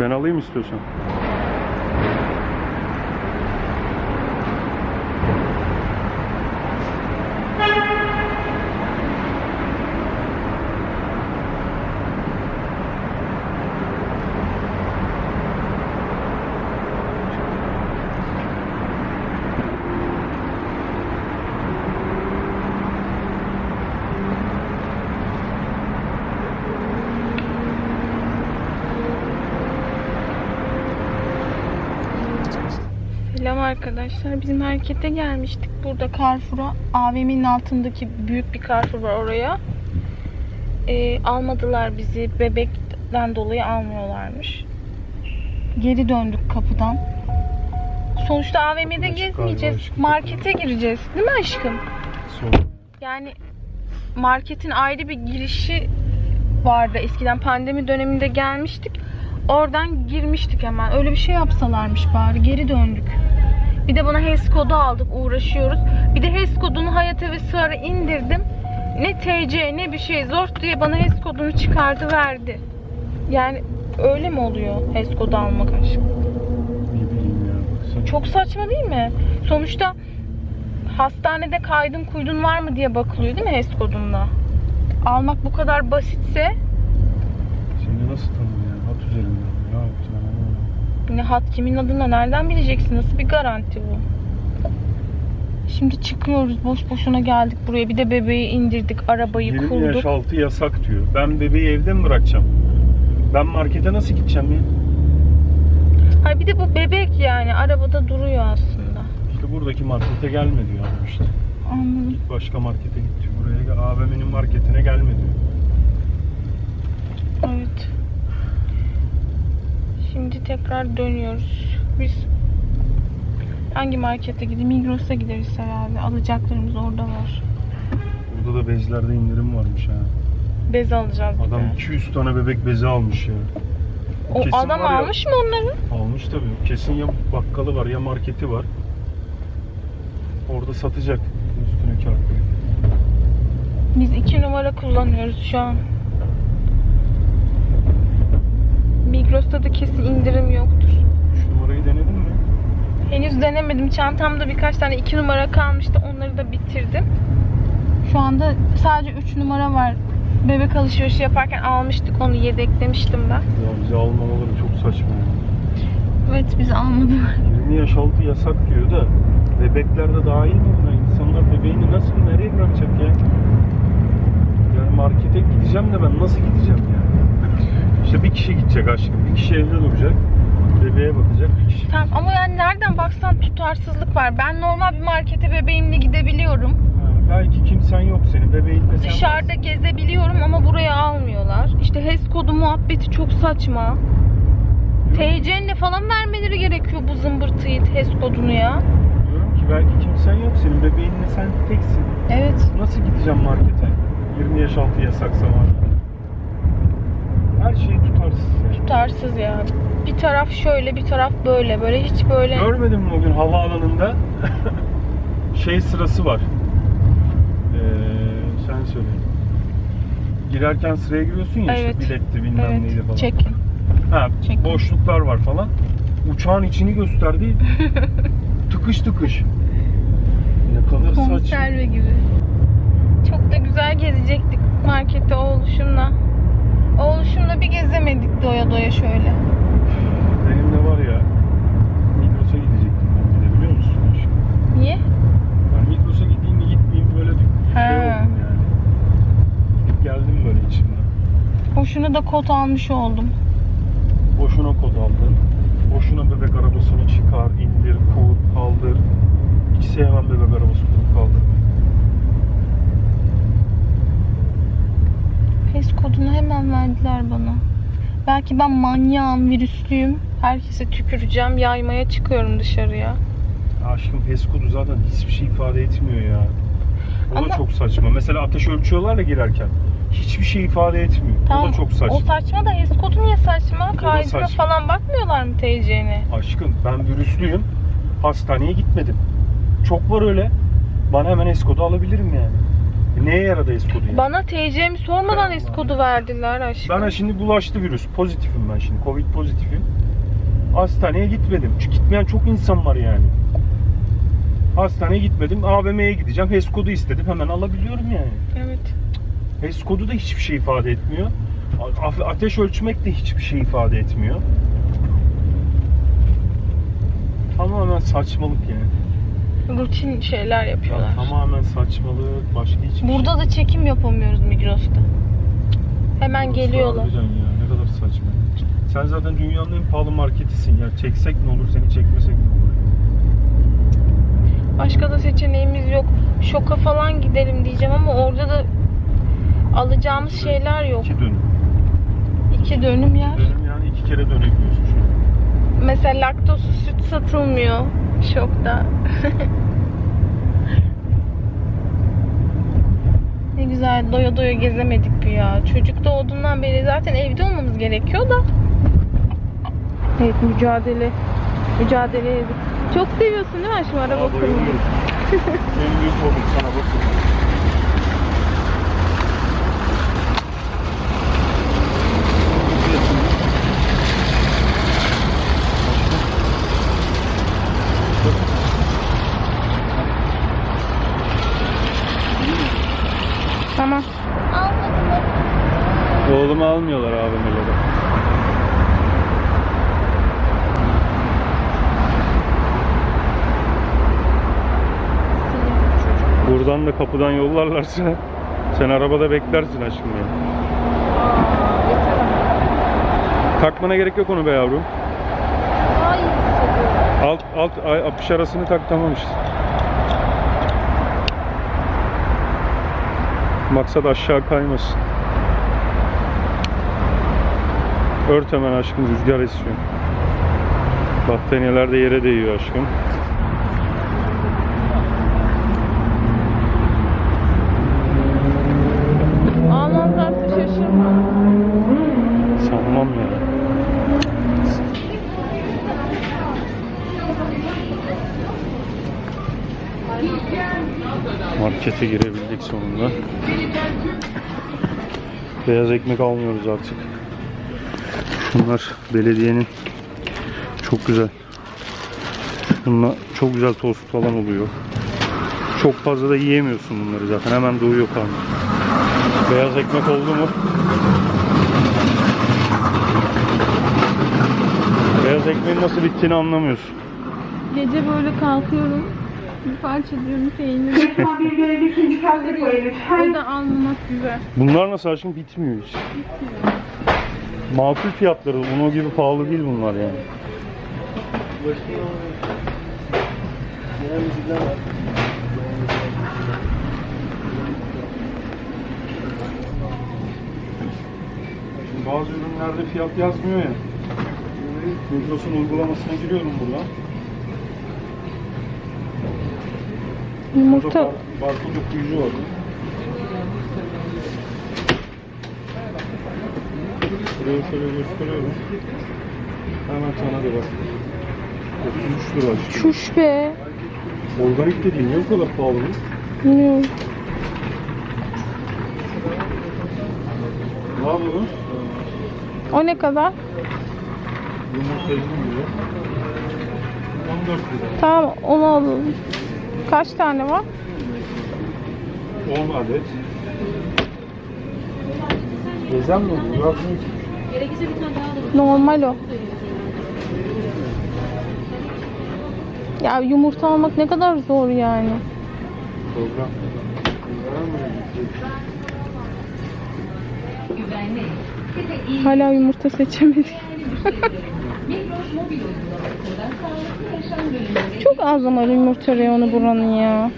Ben alayım istiyorsan. Arkadaşlar. Biz markete gelmiştik. Burada Carrefour'a. AVM'nin altındaki büyük bir Carrefour var oraya. Ee, almadılar bizi. Bebekten dolayı almıyorlarmış. Geri döndük kapıdan. Sonuçta AVM'de Açık gezmeyeceğiz. aşkım. Markete gireceğiz. Değil mi aşkım? Yani marketin ayrı bir girişi vardı. Eskiden pandemi döneminde gelmiştik. Oradan girmiştik hemen. Öyle bir şey yapsalarmış bari. Geri döndük. Bir de bana HES kodu aldık. Uğraşıyoruz. Bir de HES kodunu Hayata ve Sığar'a indirdim. Ne TC ne bir şey zor diye bana HES kodunu çıkardı verdi. Yani öyle mi oluyor HES kodu almak aşkım? Çok saçma değil mi? Sonuçta hastanede kaydın kuydun var mı diye bakılıyor değil mi HES kodunda? Almak bu kadar basitse Seni nasıl tanıyor yani? Hat üzerinden. Ne yaptın? Anlamadım. yine hat kimin adına nereden bileceksin? Nasıl bir garanti bu? Şimdi çıkıyoruz. Boş boşuna geldik buraya. Bir de bebeği indirdik. Arabayı 20 kulduk. yaş altı yasak diyor. Ben bebeği evde mi bırakacağım? Ben markete nasıl gideceğim ya? Hayır bir de bu bebek yani. Arabada duruyor aslında. İşte buradaki markete gelme diyor adam işte. Anladım. Başka markete git diyor. Buraya. AVM'nin marketine gelme diyor. Evet. Şimdi tekrar dönüyoruz. Biz hangi markete gideyim? Migros'a gideriz herhalde. Alacaklarımız orada var. Burada da bezlerde indirim varmış ha. Bez alacağız bir Adam de. 200 tane bebek bezi almış ya. O Kesin adam var ya- almış mı onları? Almış tabii. Kesin ya bakkalı var ya marketi var. Orada satacak üstüne kar koyup. Biz iki numara kullanıyoruz şu an. Migros'ta da kesin indirim yoktur. 3 numarayı denedin mi? Henüz denemedim. Çantamda birkaç tane iki numara kalmıştı. Onları da bitirdim. Şu anda sadece 3 numara var. Bebek alışverişi yaparken almıştık. Onu yedeklemiştim ben. Ya bizi almamaları çok saçma ya. Evet bizi almadılar. 20 yaş altı yasak diyor da bebekler de dahil mi buna? İnsanlar bebeğini nasıl nereye bırakacak ya? Yani markete gideceğim de ben nasıl gideceğim yani? İşte bir kişi gidecek aşkım. Bir kişi evde duracak. Bebeğe bakacak bir kişi. Tamam ama yani nereden baksan tutarsızlık var. Ben normal bir markete bebeğimle gidebiliyorum. Ha, belki kimsen yok senin. Bebeğinle sen Dışarıda varsın. gezebiliyorum ama buraya almıyorlar. İşte HES kodu muhabbeti çok saçma. TC'nle falan vermeleri gerekiyor bu zımbırtıyı HES kodunu ya. Diyorum ki belki kimsen yok senin. Bebeğinle sen teksin. Evet. Nasıl gideceğim markete? 20 yaş altı yasaksa var. Her şey tutarsız yani. Tutarsız ya. Bir taraf şöyle bir taraf böyle. Böyle hiç böyle. Görmedin mi o gün havaalanında şey sırası var. Ee, sen söyle. Girerken sıraya giriyorsun ya Evet. işte biletti bilmem neydi Evet. falan. Çekin. Ha, Çekin. boşluklar var falan. Uçağın içini gösterdi. tıkış tıkış. Ne kadar saçma. Konserve gibi. Çok da güzel gezecektik markette oğluşumla. Oğluşumla bir gezemedik doya doya şöyle. Benim de var ya Migros'a gidecektim ben bir de biliyor musun? Niye? Ben Migros'a gideyim mi gitmeyeyim böyle bir şey oldum yani. Gidip geldim böyle içimden. Hoşuna da kot almış oldum. Boşuna kod aldın. Boşuna bebek arabasını çıkar, indir, kur, kaldır. Hiç sevmem bebek arabası kurup kaldırmayı. HES kodunu hemen verdiler bana. Belki ben manyağım, virüslüyüm. Herkese tüküreceğim, yaymaya çıkıyorum dışarıya. Aşkım HES kodu zaten hiçbir şey ifade etmiyor ya. O Ama- da çok saçma. Mesela ateş ölçüyorlar ya girerken. Hiçbir şey ifade etmiyor. O da çok saçma. O saçma da HES niye saçma? da Kaydına falan bakmıyorlar mı TC'ne? Aşkım ben virüslüyüm. Hastaneye gitmedim. Çok var öyle. Bana hemen HES alabilirim yani. Neye yaradı Eskodu yani? Bana TC'mi sormadan eskodu verdiler aşkım. Bana şimdi bulaştı virüs. Pozitifim ben şimdi. Covid pozitifim. Hastaneye gitmedim. Çünkü gitmeyen çok insan var yani. Hastaneye gitmedim. AVM'ye gideceğim. HES kodu istedim. Hemen alabiliyorum yani. Evet. HES kodu da hiçbir şey ifade etmiyor. A- Ateş ölçmek de hiçbir şey ifade etmiyor. Tamamen saçmalık yani. Rutin şeyler yapıyorlar. Tamamen saçmalık. Başka hiçbir şey. Burada da çekim yapamıyoruz Migros'ta. Hemen Burası geliyorlar. ya ne kadar saçma. Sen zaten dünyanın en pahalı marketisin ya. Çeksek ne olur, seni çekmesek ne olur? Başka da seçeneğimiz yok. Şoka falan gidelim diyeceğim ama orada da alacağımız şeyler yok. İki dönüm. İki dönüm yer. Dönüm yani iki kere dönebiliyorsun şu an. Mesela laktozsuz süt satılmıyor şokta. ne güzel doya doya gezemedik bir ya. Çocuk doğduğundan beri zaten evde olmamız gerekiyor da. Evet mücadele. Mücadele edip. Çok seviyorsun değil mi aşkım araba kurmayı? Benim büyük hobim sana bakın. Tamam. Oğlumu almıyorlar AVM'lere. Buradan da kapıdan yollarlarsa sen arabada beklersin aşkım ya. Takmana gerek yok onu be yavrum. Alt alt ay, apış arasını tak tamam işte. Maksat aşağı kaymasın. Ört hemen aşkım rüzgar esiyor. Battaniyeler de yere değiyor aşkım. Markete girebildik sonunda. Beyaz ekmek almıyoruz artık. Bunlar belediyenin çok güzel. Bunlar çok güzel tost falan oluyor. Çok fazla da yiyemiyorsun bunları zaten. Hemen doyuyor karnın. Beyaz ekmek oldu mu Beyaz ekmeğin nasıl bittiğini anlamıyorsun. Gece böyle kalkıyorum. Bir parça diyorum peynir. Lütfen bir görev ikinci katta koyun lütfen. o da almamak güzel. Bunlar nasıl aşkım bitmiyor hiç. Makul fiyatları. Uno gibi pahalı değil bunlar yani. Şimdi bazı ürünlerde fiyat yazmıyor ya. Migros'un uygulamasına giriyorum buradan. Burada Yumurta bar- barkod okuyucu var. Buraya şöyle gösteriyorum. Hemen sana da bak. 33 lira. işte. çuş be. Organik dediğin niye bu kadar pahalı? Bilmiyorum. Ne yapalım? O ne kadar? Yumurta 50 lira. 14 lira. Tamam onu alalım. Kaç tane var? 10 adet. Gezen mi bu? Yazmıyor ki. Normal o. Ya yumurta almak ne kadar zor yani. Program. Hala yumurta seçemedik. Çok az ama yumurta reyonu buranın ya.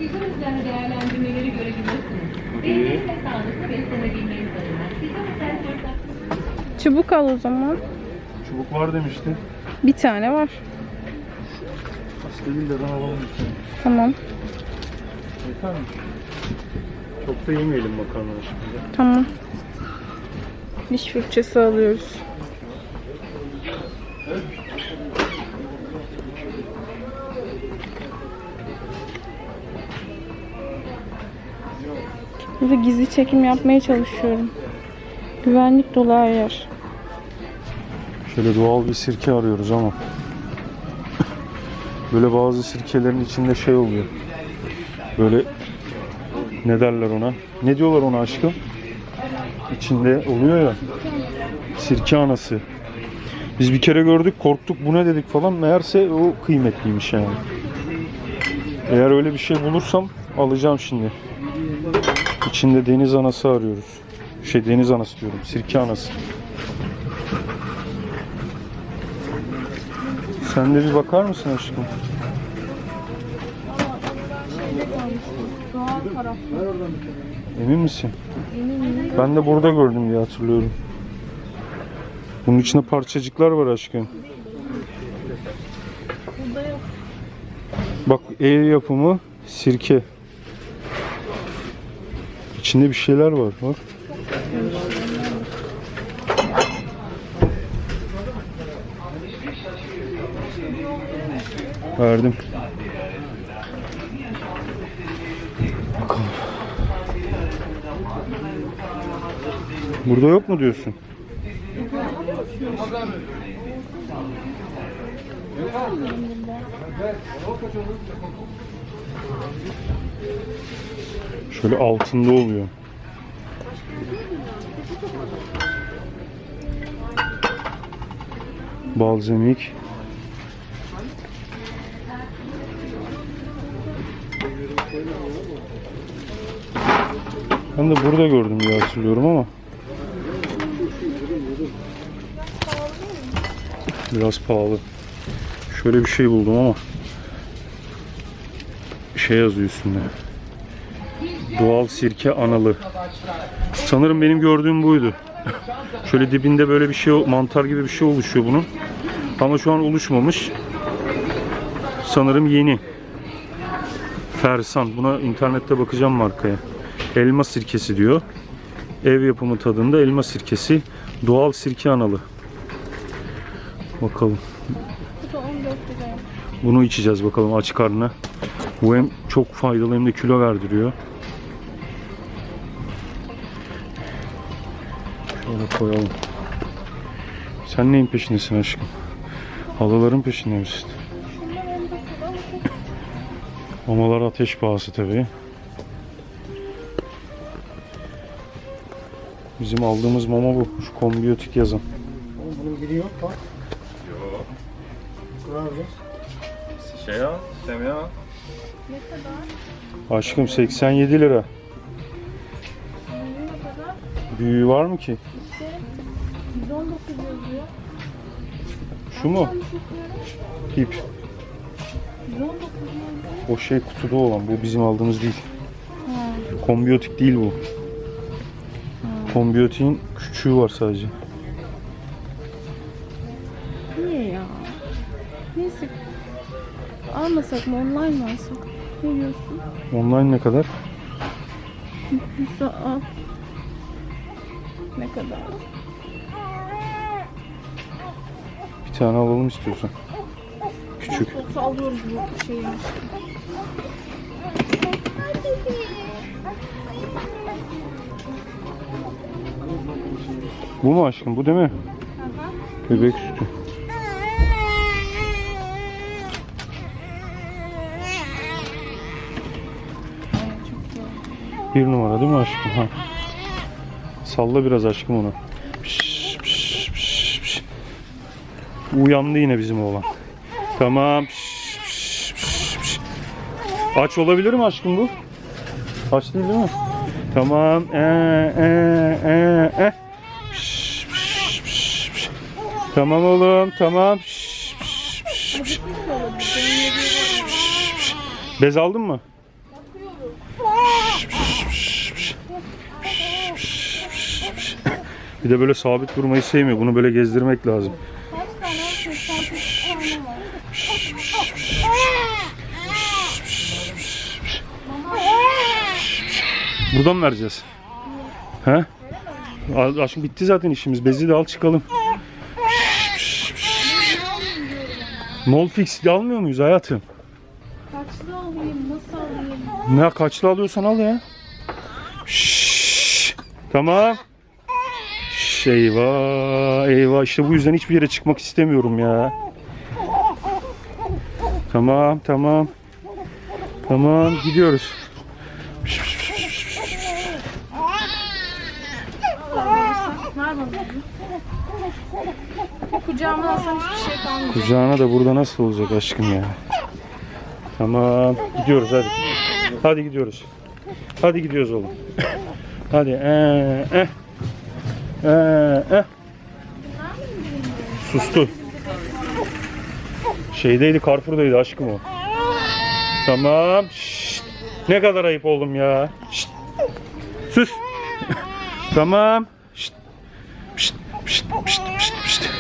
Çubuk al o zaman. Çubuk var demişti. Bir tane var. Aslında alalım bir tane. Tamam. Yeter mi? Çok da yemeyelim makarnayı şimdi. Tamam. Diş fırçası alıyoruz. Burada gizli çekim yapmaya çalışıyorum. Güvenlik dolu yer. Şöyle doğal bir sirke arıyoruz ama. Böyle bazı sirkelerin içinde şey oluyor. Böyle ne derler ona? Ne diyorlar ona aşkım? İçinde oluyor ya. Sirke anası. Biz bir kere gördük, korktuk bu ne dedik falan. Meğerse o kıymetliymiş yani. Eğer öyle bir şey bulursam alacağım şimdi. İçinde deniz anası arıyoruz. Şey deniz anası diyorum. Sirke anası. Sen de bir bakar mısın aşkım? Emin misin? Ben de burada gördüm diye hatırlıyorum. Bunun içinde parçacıklar var aşkım. Bak el yapımı sirke. İçinde bir şeyler var bak. Verdim. Bakalım. Burada yok mu diyorsun? Şöyle altında oluyor. Balzamik. Ben de burada gördüm diye hatırlıyorum ama. Biraz pahalı. Şöyle bir şey buldum ama. Şey yazıyor üstünde. Doğal sirke analı. Sanırım benim gördüğüm buydu. Şöyle dibinde böyle bir şey mantar gibi bir şey oluşuyor bunun. Ama şu an oluşmamış. Sanırım yeni. Fersan. Buna internette bakacağım markaya. Elma sirkesi diyor. Ev yapımı tadında elma sirkesi. Doğal sirke analı. Bakalım. Bu da 14 liraya. Bunu içeceğiz bakalım aç karnına. Bu hem çok faydalı hem de kilo verdiriyor. Şöyle koyalım. Sen neyin peşindesin aşkım? Halıların peşinde misin? Mamalar ateş pahası tabii. Bizim aldığımız mama bu. Şu kombiyotik yazan. Bunun biri yok bak. Şey al, Semih al. Aşkım 87 lira. Büyüğü var mı ki? 119 yazıyor. Şu mu? İp. 119 yazıyor. O şey kutuda olan. Bu bizim aldığımız değil. Kombiyotik değil bu. Kombiyotiğin küçüğü var sadece. Almasak mı? Online mı alsak? Ne diyorsun? Online ne kadar? Al. Ne kadar? Bir tane alalım istiyorsan. Küçük. Alıyoruz bu şeyi. Bu mu aşkım? Bu değil mi? Bebek Bir numara değil mi aşkım? Ha. Salla biraz aşkım onu. Piş, piş, piş, piş. Uyandı yine bizim oğlan. Tamam. Piş, piş, piş, piş. Aç olabilir mi aşkım bu? Aç değil değil mi? Tamam. Ee, ee, ee, ee. Piş, piş, piş, piş. Tamam oğlum. Tamam. Piş, piş, piş, piş. Piş, piş, piş. Bez aldın mı? Piş, piş, piş, piş. Piş, piş, piş, piş. Bir de böyle sabit durmayı sevmiyor. Bunu böyle gezdirmek lazım. Buradan mı vereceğiz? He? Aşkım bitti zaten işimiz. Bezi de al çıkalım. Molfix de almıyor muyuz hayatım? Kaçlı alayım? Nasıl alayım? Ne kaçlı alıyorsan al ya. Şşş. Tamam. Eyvah, eyvah. İşte bu yüzden hiçbir yere çıkmak istemiyorum ya. Tamam, tamam. Tamam, gidiyoruz. Kucağıma alsam hiçbir şey kalmayacak. Kucağına da burada nasıl olacak aşkım ya? Tamam, gidiyoruz hadi. Hadi gidiyoruz. Hadi gidiyoruz oğlum. Hadi. Ee, eh. Ee, eh. Sustu. Şeydeydi, Carrefour'daydı aşkım o. Tamam. Şşt. Ne kadar ayıp oldum ya. Şşt. Sus. tamam. Şşt. Şşt. Şşt. Şşt. Şşt. Şşt.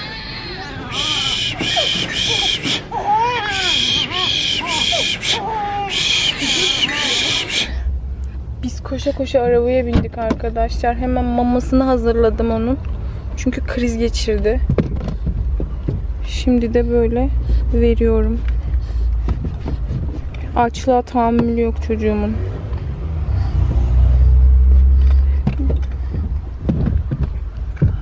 Biz koşa koşa arabaya bindik arkadaşlar. Hemen mamasını hazırladım onun. Çünkü kriz geçirdi. Şimdi de böyle veriyorum. Açlığa tahammülü yok çocuğumun.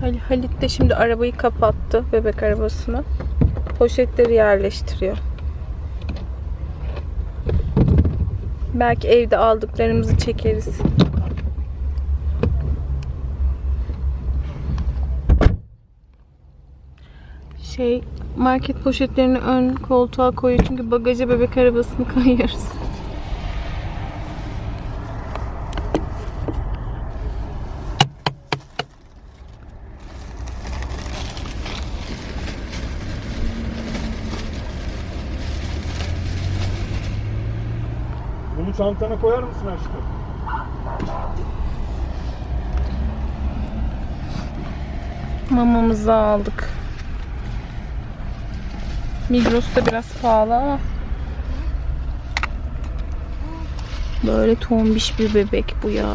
Hal- Halit de şimdi arabayı kapattı. Bebek arabasını. Poşetleri yerleştiriyor. Belki evde aldıklarımızı çekeriz. Şey market poşetlerini ön koltuğa koyuyor çünkü bagaja bebek arabasını koyuyoruz. Bunu çantana koyar mısın aşkım? Mamamızı aldık. Migros'ta biraz pahalı ama böyle tombiş bir bebek bu ya.